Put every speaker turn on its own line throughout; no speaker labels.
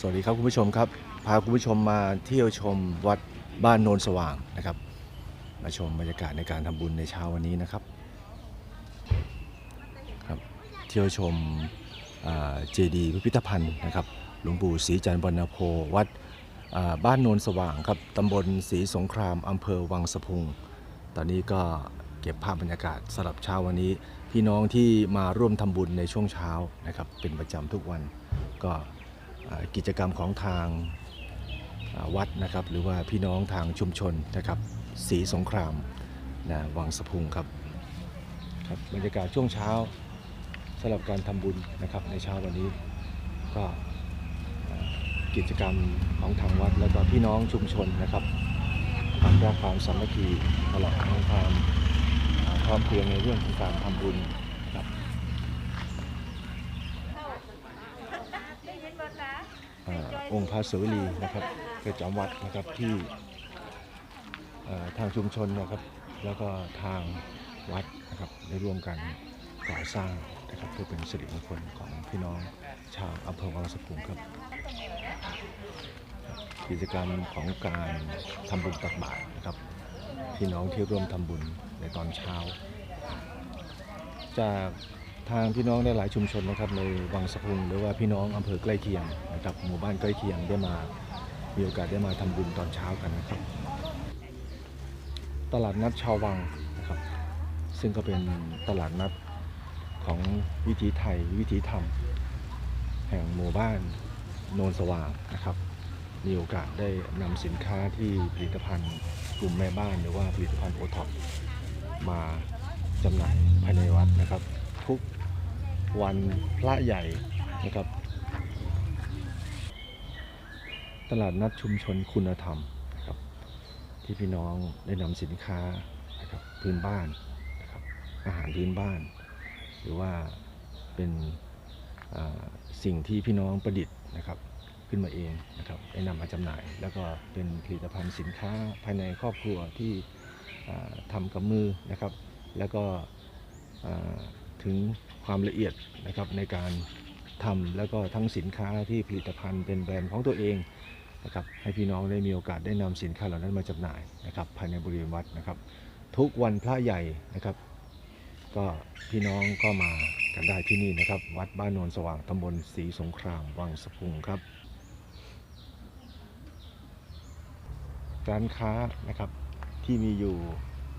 สวัสดีครับคุณผู้ชมครับ พาคุณผู้ชมมาเที่ยวชมวัดบ้านโนนสว่างนะครับ มาชมบรรยากาศในการทำบุญในเช้าวันนี้นะครับครับ เที่ยวชมเจดีย์พิพิธภัณฑ์นะครับหลวงปู่ศรีจันทร์บรรณโพวัดบ้านโนนสว่างครับตำบลศรีสงครามอำเภอวังสะพุง ตอนนี้ก็เก็บภาพบรรยากาศสำหรับเช้าวันนี้ พี่น้องที่มาร่วมทำบุญในช่วงเช้านะครับเป็นประจำทุกวันก็ กิจกรรมของทางวัดนะครับ หรือว่าพี่น้องทางชุมชนนะครับสีสงครามนะวังสะพุงครับครับบรรยากาศช่วงเช้าสำหรับการทำบุญนะครับในเช้าวันนี้ก็กิจกรรมของทางวัดแล้วก็พี่น้องชุมชนนะครับความรักความสามัคคีตลอดทั้งความอ่าพร้อมเพรียงในเรื่องของการทำบุญครับ องค์พระศิวลีนะครับประจำวัดนะครับที่ทางชุมชนนะครับ แล้วก็ทางวัดนะครับได้ร่วมกันก่อสร้างนะครับเพื่อเป็นสิริมงคลของพี่น้องชาวอำเภอวังสะพุงครับ กิจกรรมของการทำบุญตักบาตรนะครับพี่น้องที่ร่วมทำบุญในตอนเช้า จาก ทางพี่น้องในหลายชุมชนนะครับในวังสะพุงหรือว่าพี่น้องอำเภอใกล้เคียงนะครับหมู่บ้านใกล้เคียงได้มามีโอกาสได้มาทำบุญตอนเช้ากันนะครับ ตลาดนัดชาววังนะครับ ซึ่งก็เป็นตลาดนัดของวิถีไทยวิถีธรรม แห่งหมู่บ้านโนนสว่างนะครับ มีโอกาสได้นำสินค้าที่ผลิตภัณฑ์กลุ่มแม่บ้านหรือว่าผลิตภัณฑ์โอท็อปมาจำหน่ายภายในวัดนะครับ ทุกวันพระใหญ่นะครับ ตลาดนัดชุมชนคุณธรรมนะครับที่พี่น้องได้นำสินค้านะครับพื้นบ้านนะครับอาหารพื้นบ้าน หรือว่าเป็นสิ่งที่พี่น้องประดิษฐ์นะครับขึ้นมาเองนะครับได้นำมาจำหน่าย แล้วก็เป็นผลิตภัณฑ์สินค้าภายในครอบครัวที่ทำกับมือนะครับ แล้วก็ ถึงความละเอียดนะครับในการทำแล้วก็ทั้งสินค้าที่ผลิตภัณฑ์เป็นแบรนด์ของตัวเองนะครับให้พี่น้องได้มีโอกาสได้นำสินค้าเหล่านั้นมาจำหน่ายนะครับภายในบริเวณวัดนะครับ ทุกวันพระใหญ่นะครับ ก็พี่น้องก็มากันได้ที่นี่นะครับ วัดบ้านโนนสว่างตำบลศรีสงครามวังสะพุงครับร้านค้านะครับที่มีอยู่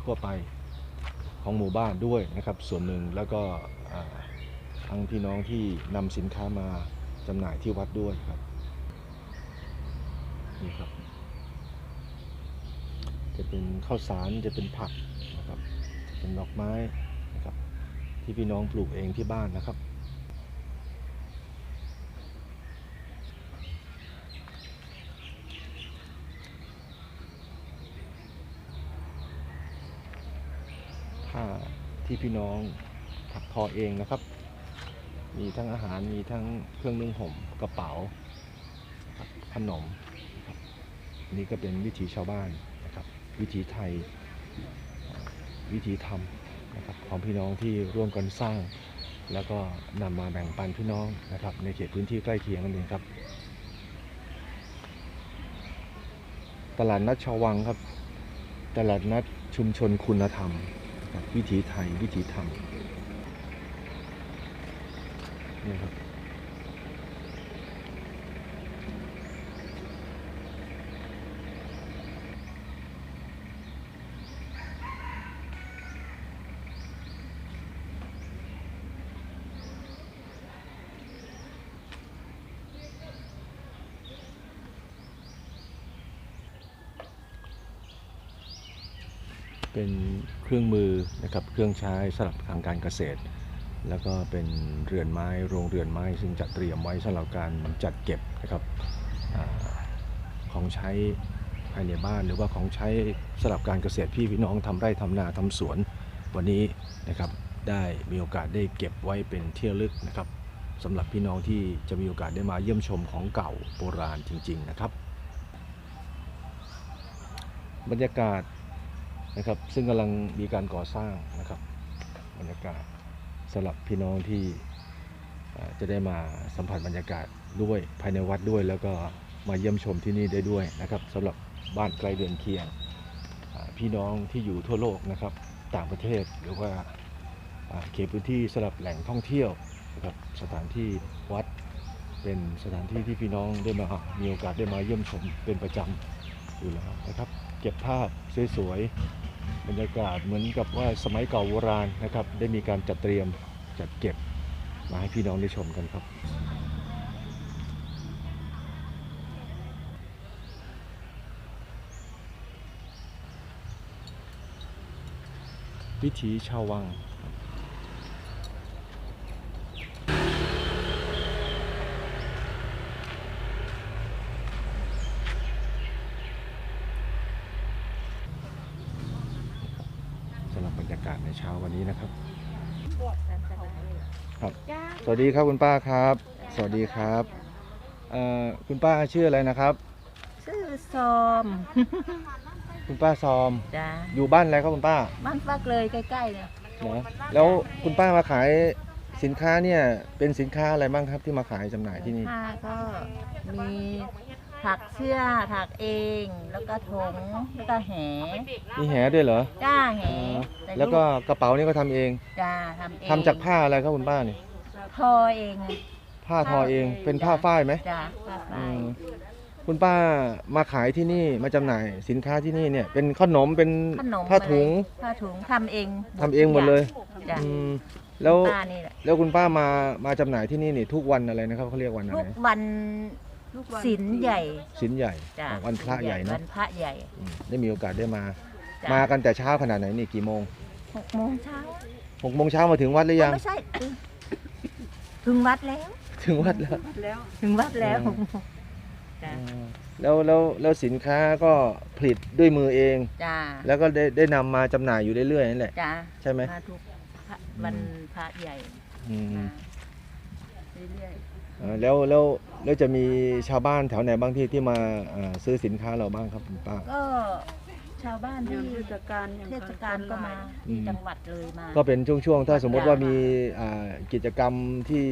ทั่วไป ของหมู่บ้านด้วยนะครับ ส่วนหนึ่งแล้วก็อ่าทั้งพี่น้องที่นำสินค้ามาจำหน่ายที่วัดด้วยครับนี่ครับ จะเป็นข้าวสารจะเป็นผักนะครับเป็นดอกไม้นะครับที่พี่น้องปลูกเองที่บ้านนะครับ ผ้า ที่พี่น้องถักทอเองนะครับ มีทั้งอาหารมีทั้งเครื่องนึ่งห่มกระเป๋าขนมนี่ก็เป็นวิถีชาวบ้านนะครับ วิถีไทย วิถีธรรมนะครับของพี่น้องที่ร่วมกันสร้าง แล้วก็นำมาแบ่งปันพี่น้องนะครับ ในเขตพื้นที่ใกล้เคียงนั่นเองครับ ตลาดนัดชาววังครับ ตลาดนัดชุมชนคุณธรรม วิถีไทยวิถีธรรมนี่ครับ เป็นเครื่องมือนะครับเครื่องใช้สำหรับทางการเกษตร แล้วก็เป็นเรือนไม้โรงเรือนไม้ ซึ่งจัดเตรียมไว้สำหรับการจัดเก็บนะครับอของใช้ภายในบ้านหรือว่าของใช้สำหรับการเกษตรพี่พี่น้องทำไร่ทำนาทำสวน วันนี้นะครับได้มีโอกาสได้เก็บไว้เป็นเที่ระลึกนะครับสำหรับพี่น้องที่จะมีโอกาสได้มาเยี่ยมชมของเก่าโบราณจริง ๆ นะครับ บรรยากาศ นะครับ ซึ่งกำลังมีการก่อสร้างนะครับบรรยากาศสำหรับพี่น้องที่จะได้มาสัมผัสบรรยากาศด้วยภายในวัดด้วย แล้วก็มาเยี่ยมชมที่นี่ได้ด้วยนะครับสำหรับบ้านใกล้เดือนเคียงพี่น้องที่อยู่ทั่วโลกนะครับ ต่างประเทศหรือว่าอ่าเขตพื้นที่สำหรับแหล่งท่องเที่ยวนะครับสถานที่วัดเป็นสถานที่ที่พี่น้องได้มามีโอกาสได้มาเยี่ยมชมเป็นประจำอยู่แล้วนะครับ เก็บภาพสวยๆบรรยากาศเหมือนกับว่าสมัยเก่าโบราณนะครับ ได้มีการจัดเตรียมจัดเก็บมาให้พี่น้องได้ชมกันครับวิถีชาววัง สำหรับบรรยากาศใน เช้าวันนี้นะครับครับ สวัสดีครับคุณป้าครับ สวัสดีครับเอ่อคุณป้าชื่ออะไรนะครับ
ชื่อซอม
คุณป้าซอม
จ้า
อยู่บ้านอะไรครับคุณป้า
บ้านฟักเลยใกล้ๆเนี่ย
นะแล้วคุณป้ามาขายสินค้าเนี่ยเป็นสินค้าอะไรบ้างครับที่มาขายจำหน่ายที่นี่
ผ้าก็มี ถักเสื้อถักเอง แล้วก็ถุงแล้วก็แห
มีแหด้วยเหรอ
จ้าแห
อ๋อ
ต่
แล้วก็กระเป๋านี่ก็ทำเอง
จ้าทำเอง
ทำจากผ้าอะไรครับคุณป้านี่
ทอเองอะ
ผ้าทอเองเป็นผ้าฝ้ายไหม
จ้าผ้า
อื
ฝ้าย
มคุณป้ามาขายที่นี่มาจำหน่ายสินค้าที่นี่เนี่ย เป็นขนมเป็น
ขนม
ผ้าถุง
อะไรผ้าถุงทำเอง
ทำเองหมดเลย
จ้า
อืมแล้ว
ป้านี่แหละ
แล้วคุณป้ามามาจำหน่ายที่นี่นี่ทุกวันอะไรนะครับเขาเรียกวันอะ
ทุ
ไร
กวัน ศีลใหญ่
สินใหญ่
จ้า
อ๋อวันพระใหญ่
วั
เนาะ
นพระใหญ่
อืมได้มีโอกาสได้มา
จ้ะ
มากันแต่เช้าขนาดไหนนี่กี่โมง
หกโมงเช้า
หกโมงเช้ามาถึงวัดหรือยัง
ไม่ใช่ถึงวัดแล้ว
ถึงวัดแล้ว
ถึงวัดแล้ว
อืม
จ้า
อ๋อแล้วแล้วแล้วสินค้าก็ผลิตด้วยมือเอง
จ้า
แล้วก็ได้ได้นำมาจำหน่ายอยู่เรื่อยๆนั่นแหละ
จ้า
ใช่ไหม
มาทุกพระวันพระใหญ่
อืม
มาเรื่อย
เอ่อ แล้วแล้วแล้วจะมีชาวบ้านแถวไหนบ้างที่ที่มาเอ่อซื้อสินค้าเราบ้างครับคุณป้า
ๆก็ชาวบ้านที่
เทศกาลอย่าง
เทศกาลก็มา
อืม
ที่จังหวัดเลยมา
ก็เป็นช่วงๆ ถ้าสมมติว่ามีอ่ากิจกรรมที่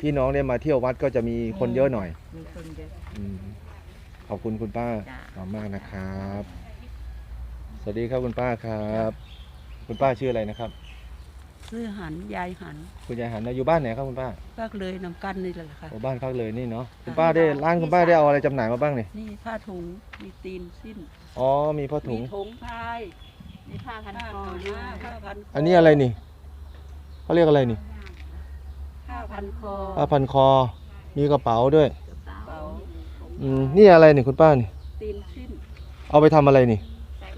พี่น้องได้มาเที่ยววัดก็จะมีคนเยอะหน่อย
มีคนเยอะ
อืมขอบคุณคุณป้า
จ้ะ
มากๆนะครับ สวัสดีครับคุณป้าครับ คุณป้าชื่ออะไรนะครับ
ซื้อหันยายหัน
คุณยายหันนะอยู่บ้านไหนครับคุณป้า
ก็เลยนำกันนี่แหละค่ะ
โอ้บ้านพักเลยนี่เนาะคุณป้าได้ร้านคุณป้าได้เอาอะไรจำหน่ายมาบ้างเนี่ย
นี่ผ้าถุงมีตีนสิ้น
อ๋อมีผ้าถุ
มี
ง
ถุงพาย
มีผ้าพัน
ผ้า
คอ
ขาว
ด้ว
ม้ายผ้าพันค
อันนี้อะไรนี่เขาเรียกอะไรนี่
ผ้าพันคอ
ผ้าพันคอ มีกระเป๋าด้วย
กระเป๋า
อืมนี่อะไรนี่คุณป้านี่
ตีนสิ้น
เอาไปทำอะไรนี่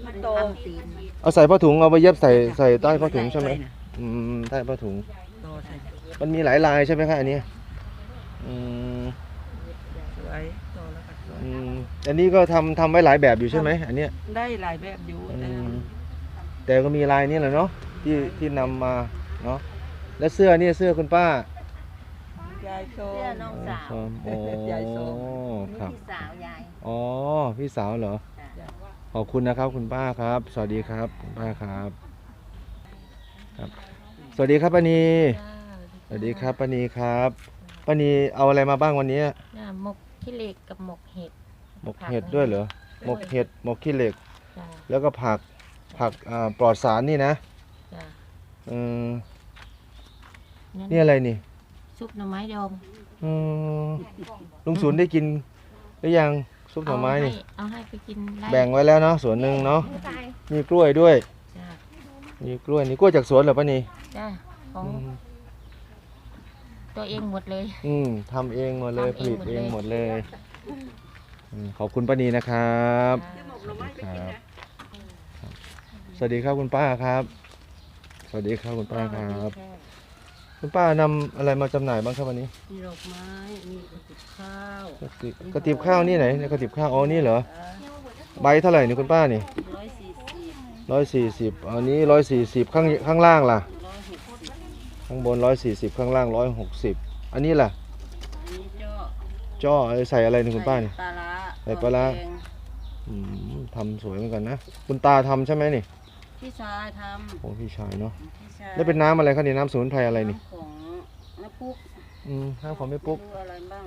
มัน
โต
โต
ตีน
เอาใส่ผ้าถุงเอาไปเย็บใส่ใส่ใต้ผ้าถุงใช่ไหม อืมใต้ผ้าถุง
โตใส่
มันมีหลายลายใช่ไหมครับอันนี้อืม
สวยโตแล้วก็สวย
อืมอันนี้ก็ทำทำไว้หลายแบบอยู่ใช่ไหมอันเนี้ย
ได้หลายแบบอยู่
อื
แต่
มแต่ก็มีลายนี้แหละเนาะที่ที่นำมาเนาะแล้วเสื้อนี่เสื้อคุณป้ายา
ยโซ
เสื้อน้องสาว
ส้มโอ้
ยายส้ม
นี่
ครับ
พี่สาวยาย
อ๋อ พี่สาวเหรอ
จ้ะ
ขอบคุณนะครับ คุณป้าครับ สวัสดีครับ คุณป้าครับ ครับ สวัสดีครับป้านีสวัสดีครับป้านีครับป้านีเอาอะไรมาบ้างวันนี้
จ้าหมกขี้เหล็กกับหมกเห็ด
หมกเห็ดด้วยเหรอหมกเห็ดหมกขี้เหล็ก
จ้า
แล้วก็ผักผักอ่าปลอดสารนี่นะ
จ้า
เออนี่อะไรนี่
ซุปหน่อไม้ดอง
อืมลุงศูนย์ได้กินหรือยังซุปหน่อไม้นี่
เอาให้ไปกินได้
แบ่งไว้แล้วเนาะสวนหนึ่งเนาะ
ไม่ตาย
มีกล้วยด้วย
จ้า
มีกล้วยนี่กล้วยจากสวนเหรอป้านี
จ้าของ
อืม
ตัวเองหมดเลย
อืมทำเองหมดเลย
ทำ
ผ
เอง
ลิต
หมด
เอ
เลย
งหมดเลยอืมขอบคุณป้านีนะครับครับสวัสดีครับคุณป้าครับ สวัสดีครับคุณป้าครับ คุณป้านำอะไรมาจำหน่ายบ้างครับวันนี้
มีดอกไม้ มีกระติบข้าว
กระติบกระติบข้าวนี่ไหนในกระติบข้าวอ๋อนี่เหรอใบเท่าไหร่นี่คุณป้านี่
ร้อยสี่สิบ
ร้อยสี่สิบอันนี้ร้อยสี่สิบข้างข้างล่างล่ะ
ร้อยหกสิบ
ข้างบนร้อยสี่สิบข้างล่างร้อยหกสิบอันนี้ล่ะ
อันนี้เจ้า
จ้อใส่อะไรนี่คุณป้านี่
ปลาร้า
ใส่ปลาร้า
แกง
อืมทำสวยเหมือนกันนะ คุณตาทำใช่ไหมนี่
พี่ชายท
โอ้พี่ชายเนาะำ
พี่ชาย
แล้วเป็นน้ำอะไรครับนี่น้ำสมุนไพรอะไรนี่
ของน้ำปุ๊ก
อืมน้ำของแม่ปุ๊ก
ดูอะไรบ้าง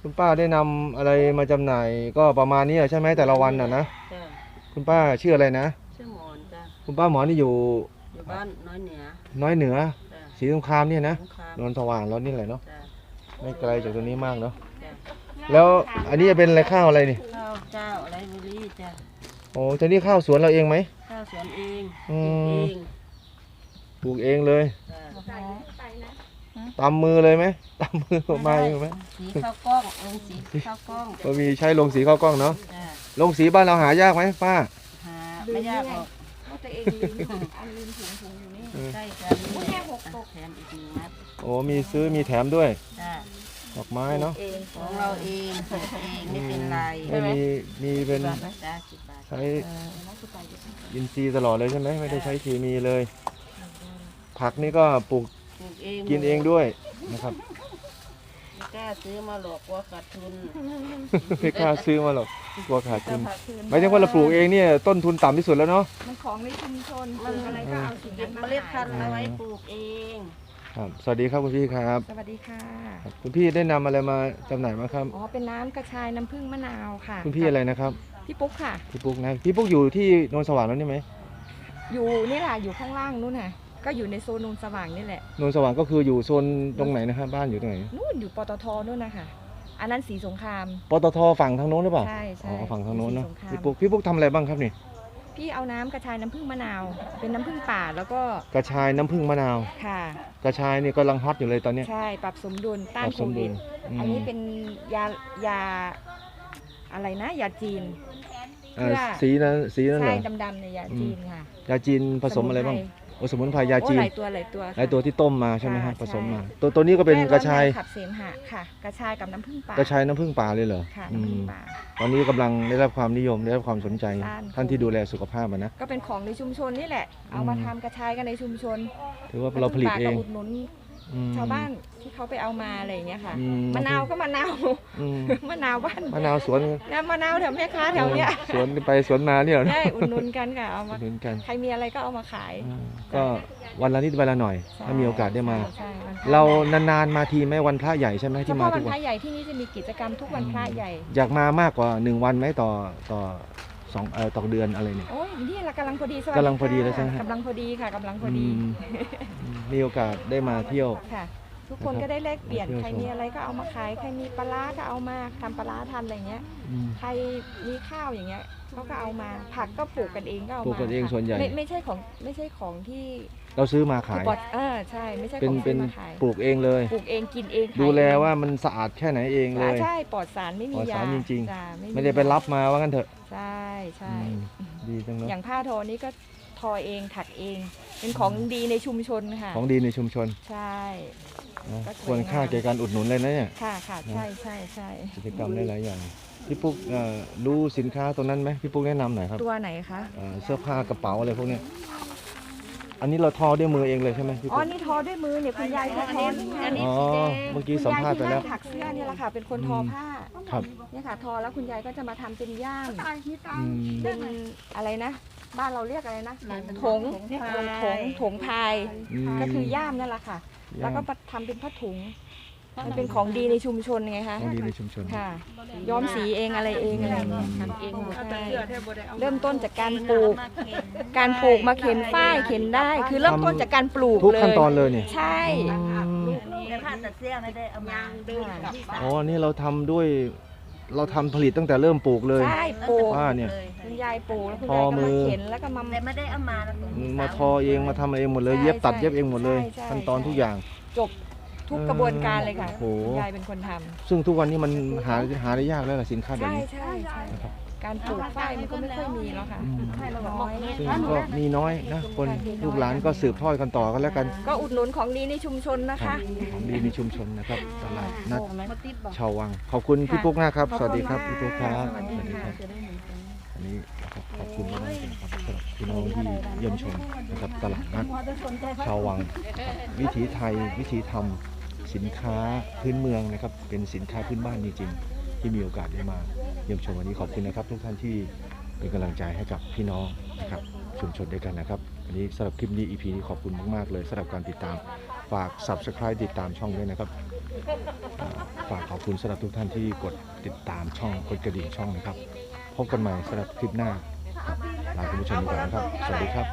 คุณป้าได้นำอะไรมาจำหน่ายก็ประมาณนี้ใช่ไหมแต่ละวันน่ะนะ
จ้ะ
คุณป้าชื่ออะไรนะ
ชื่อหมอนจ้ะ
คุณป้าหมอนี่อยู่
อยู่บ้านน้อยเหนือ
น้อยเหนือ
จ้ะ
ศรีสงครามเนี่ยนะ
สงคราม
นนท์สว่างแล้วนี่แหละเนาะ
จ้ะ
ไม่ไกลจากตรงนี้มากเนาะ
จ้ะ
แล้วอันนี้จะเป็นอะไรข้าวอะไรนี่
ข้าวเจ้าอะไรบุรีจ้ะ
โอ้จะนี่ข้าวสวนเราเองไหม
ข้าวสวนเอง
อื
ปลูก
ม
เอง
ปลูกเองเลย
จ้ะ
ตำมือเลยไหมตำมือออกมาเองไหม
สีข้าวกล้องลงสีข้าวกล้อง
ก็มีใช้ลงสีข้าวกล้องเนาะ
จ้ะ
ลงสีบ้านเราหายากไหมป้า
หาไม่ยากหรอก
ว่าตัวเองลืมอันลืมถุงถุงอยู่นี่
ใช่จ้ะมีแค่หกตกแถมอีกหนึ่งนัด
โอ้มีซื้อมีแถมด้วย
จ้ะ
ดอกไม้เนาะ
เอง
ของเราเองปลูกเองไม่เป็นไร
ไม่มีมีเป็น
จ้ะสิบบาท
ใช้อินทรีย์ตลอดเลยใช่ไหมไม่ได้ใช้เคมีเลย ผักนี่ก็ปลูก
ปลูกเอง
กินเองด้วยนะครับ
ไม่ กล้าซื้อมาหรอกกลัวขาดทุน
ไม่กล้าซื้อมาหรอกกลัวขาดทุน
ผักคืน
หมายถึงว่าเราปลูกเองเนี่ยต้นทุนต่ำที่สุดแล้วเนาะ
มันของในชุมชนปลูกอะไรก็เอาสิ่ง
เก็
นั้
บ
น
เม
มา
ล็ดพั
ขานย
ธุ์เอาไว้ปลูกเอง
ครับสวัสดีครับคุณพี่ครับ
สวัสดีค่ะ
ครับคุณพี่ได้นำอะไรมาจำหน่ายมางครับ
อ๋อ เป็นน้ำกระชายน้ำผึ้งมะนาวค่ะ
คุณพี่อะไรนะครับ
พี่ปุ๊กค่ะ
พี่ปุ๊กนะพี่ปุ๊กอยู่ที่โนนสว่างแล้วนี่ไหม
อยู่นี่แหละอยู่ข้างล่างนู่นน่ะ ก็อยู่ในโซนนูนสว่างนี่แหละ
โนนสว่างก็คืออยู่โซนตรงไหนนะครับบ้านอยู่ตรงไหน
นู่นอยู่ปตทนู่นนะคะอันนั้นสีสงคราม
ปตทฝั่งทางโน้นหรือเปล่า
ใช่ใช่
อ๋อฝั่งทางโน้นเนาะ
สีสงคราม
พี่ปุ๊กพี่ปุ๊กทำอะไรบ้างครับนี่
พี่เอาน้ำกระชายน้ำผึ้งมะนาว เป็นน้ำผึ้งป่าแล้วก็
กระชายน้ำผึ้งมะนาว
ค่ะ
กระชายนี่กำลังฮอตอยู่เลยตอนเนี้ย
ใช่ปรับสมดุลต้าน
ปรับ
โค
สมดุ
วิ
ล
ด
ม
อันนี้เป็นยายาอะไรนะ ยาจีน
อ่า
เพื่อ
สีนั้นสีนั้นเหร
ใช่
อ
ดำๆในยยาจีนค่ะ
ยาจีนผสมอะไรบ้าง
น
โอ้สมุนไพรยา
โอ้
จีน
หลายตัวหลายตัวค่ะ
ไอตัวที่ต้มมาใช่ไหมฮะ
ค่ะ
ผสมมา
ใช่
ตัวตัวนี้ก็เป็น
แก้
กระชาย
ร้อนในขับเสมหะค่ะ กระชายกับน้ำผึ้งป่าก
ระชายน้ำผึ้งป่าเลยเหรอ
ค่ะ
อื
น้ำผึ้ง
ม
ป่า
ตอนนี้กำลังได้รับความนิยมได้รับความสนใจ
ต้าน
ท่านที่ดูแลสุขภาพอะนะ
ก็เป็นของในชุมชนนี่แหละ เอามา
อืม
ทำกระชายกันในชุมชน
ถือว่าเราผลิตเอง
น้ำผึ้ป่าก็อุดหนุน
อืม
ชาวบ้านที่เขาไปเอามาอะไรอย่างเงี้ยค่ะ
อื
มะนาวก็มะนาว
อืม
มะนาวบ้าน
มะนาวสวน
แล้วมะนาวแถวแม่ค้าแถวเนี้ย
สวนไปสวนมาเนี่ยเหรอ
ได้อุดหนุนกันค่ะเอา
อุ
มา
ดหนุนกัน
ใครมีอะไรก็เอามาขาย
อ่าก็วันละนิดวันละหน่อย ถ้ามีโอกาสได้มา
ใช่ใช่วันพะ
เรานานๆมาทีไหมวันพระใหญ่ใช่ไหม
เฉ
ที่มา
พาะ
ทุ
วั
ก
น
วั
พ
น
ระใหญ่ที่นี่จะมีกิจกรรมทุกวันพระใหญ่
อยากมามากกว่าหนึ่งวันไหมต่อต่อ สองเอ่อต่อเดือนอะไรเนี่ย
โอ้ยนี่เรากำลังพอดีสวัส
กำลังพอดีเลยใช่ไหมฮะ
กำลังพอดีค่ะกำลังพอดี
มมีโอกาสได้มาเที่ยว
ค่ะ ทุกคนก็ได้แลกเปลี่ยน
เที่ยว
ใคร
ชม
มีอะไรก็เอามาขาย ใครมีปลาร้าก็เอามาทำปลาร้าทันอะไรเงี้ย
อืม
ใครมีข้าวอย่างเงี้ยเขาก็เอามา ผักก็ปลูกกันเองก็เอามา
ปลูกกันเอง
ค่ะ
ส่วนใหญ่
ไม่ไม่ใช่ของไม่ใช่ของที่
เราซื้อมาขาย
ที่ปลอดเออใช่ไม่ใช่
เป็
ข
น
อง
เป็
ที่
น
มาขาย
ปลูกเองเลย
ปลูกเองกินเองขย
ดูแล
เอง
ว่ามันสะอาดแค่ไหนเองเล
อ่ายใช่ปลอดสารไม่
ป
มี
ลอด
ยา
สารจริงๆ
จ้ะ
ไม่ได้ไปรับมาว่างั้นเถอะ
ใช่ใช่
อืมดีจังเลย
อย่างผ้าทอนี้ก็ทอเองถักเอง เป็นของดีในชุมชนค่ะ
ของดีในชุมชน
ใช่
นะ
ก็สวย
ควรค่างา
ม
แก่การอุดหนุนเลยนะเนี่ย
ค่ะค่ะใช่ใช่ใช่
กิจกรรมหลายๆอย่างพี่ปุ๊กเอ่อรู้สินค้าตรงนั้นไหมพี่ปุ๊กแนะนำหน่อยครับ
ตัวไหนคะ
เอ่อเสื้อผ้ากระเป๋าอะไรพวกเนี้ย อันนี้เราทอด้วยมือเองเลยใช่ไหมพี่
อ๋อ
ปุ๊ก
นี่ทอด้วยมือเนี่ยคุณยายเขาทอนี่ไง
อ๋อเมื่อกี้สัมภาษณ์ไปแล้ว
คุณยยที่นั่งถักเสื้อเนี่ยแหละค่ะ เป็นคนทอผ้า
ครับ
เนี่ยค่ะ ทอแล้วคุณยายก็จะมาทำเป็นย่าม
อืม
เป็นอะไรนะ บ้านเราเรียกอะไรนะ
ลายมัน
ถง
ถง
ถ
พาย
งถงพาย
ม
ก็คือย่ามนั่นแหละค่ะ
ย่าม
แล้วก็มาทำเป็นผ้าถุง มันเป็นของดีในชุมชนไงคะ
ของดีในชุมชน
ค่ะ ย้อมสีเองอะไรเองอะไรอย่างเงี้ยทำเองหมดใช่เริ่มต้นจากการปลูก การปลูกมาเข็นฝ้ายเข็นได้ คือเริ่มต้นจากการปลูก
ทุก
เลย
ขั้นตอนเลยเนี่ย
ใช่
แต่ผ้าตัดเสื้อไม่ได้เอามาดูกับที่
อ๋ออันนี่เราทำด้วยเราทำผลิตตั้งแต่เริ่มปลูกเลย
ใช่ปลูก
ว่าเนี่ย
คุณยายปลูกแล้วคุณ
ทอยา
ยก็
มื
มา
อ
เข็นแล้วก็มา
แต่ไม่ได้เอามาแล้วก็
มาทอเองมาทำเองหมดเลย
ใช่
เย็บตัด
ใช่
เย็บเองหมดเลย
ใช่ใช่
ขั้นตอนทุกอย่าง
จบ ทุกกระบวนการเลยค่ะ
โอ้โห
คุณยายเป็นคนทำ
ซึ่งทุกวันนี้มันหาหาได้ยากแล้วล่ะสินค้าแบบ
ใช่
นี้
ใช่ใช่
นะครับ
การปลูกฝ้ายมันก็ไม่ค่อยมีแล้วค่ะ
อืม
น้อย
ซึ่งก็มีน้อยนะคนลูกหลานก็สืบทอดกันต่อกันแล้วกัน
ก็อุดหนุนของดีในชุมชนนะ
ครั
คะ
บของดีในชุมชนนะครับตลาดนัด
มาติดบอก
ชาววัง ขอบคุณพี่ปุ๊กนะครับ
ขอบ
สวัสดีครับ
ณ
พี่ปุ๊กครับ
สวัสดีค่ะ
จะได้เหมือนกัน
อันนี้นะครับขอบคุณมากๆนะครับสำหรับพี่น้องที่เยี่ยมชมนะครับตลาดนัดชาววัง วิถีไทยวิถีธรรม สินค้าพื้นเมืองนะครับ เป็นสินค้าพื้นบ้านจริงๆที่มีโอกาสได้มาเยี่ยมชมวันนี้ขอบคุณนะครับ ทุกท่านที่เป็นกำลังใจให้กับพี่น้องนะครับชุมชนด้วยกันนะครับวันนี้สำหรับคลิปนี้ EP นี้ขอบคุณมากๆเลยสำหรับการติดตามฝาก Subscribe ติดตามช่องด้วยนะครับอ่าฝากขอบคุณสำหรับทุกท่านที่กดติดตามช่องกดกระดิ่งช่องนะครับ พบกันใหม่สำหรับคลิปหน้าครับลาคุณผู้ชมไปก่อนนะครับ สวัสดีครับ